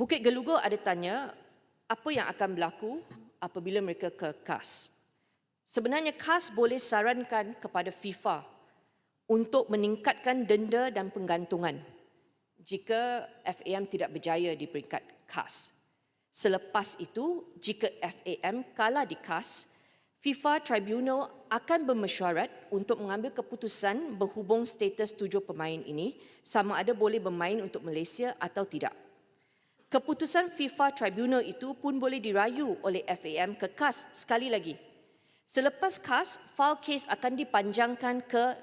Bukit Gelugur ada tanya apa yang akan berlaku apabila mereka ke KAS. Sebenarnya KAS boleh sarankan kepada FIFA untuk meningkatkan denda dan penggantungan jika FAM tidak berjaya di peringkat KAS. Selepas itu, jika FAM kalah di KAS, FIFA Tribunal akan bermesyuarat untuk mengambil keputusan berhubung status tujuh pemain ini sama ada boleh bermain untuk Malaysia atau tidak. Keputusan FIFA Tribunal itu pun boleh dirayu oleh FAM ke KAS sekali lagi. Selepas KAS, file kes akan dipanjangkan ke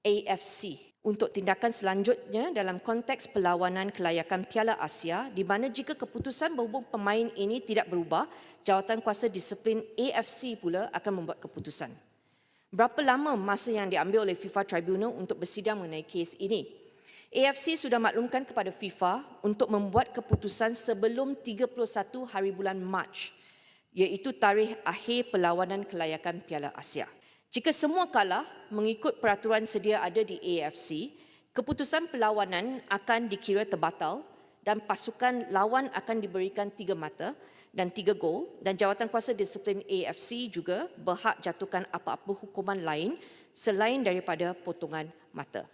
AFC untuk tindakan selanjutnya dalam konteks perlawanan kelayakan Piala Asia di mana jika keputusan berhubung pemain ini tidak berubah, jawatan kuasa disiplin AFC pula akan membuat keputusan. Berapa lama masa yang diambil oleh FIFA Tribunal untuk bersidang mengenai kes ini? AFC sudah maklumkan kepada FIFA untuk membuat keputusan sebelum 31 hari bulan Mac iaitu tarikh akhir perlawanan kelayakan Piala Asia. Jika semua kalah mengikut peraturan sedia ada di AFC, keputusan perlawanan akan dikira terbatal dan pasukan lawan akan diberikan tiga mata dan tiga gol dan jawatan kuasa disiplin AFC juga berhak jatuhkan apa-apa hukuman lain selain daripada potongan mata.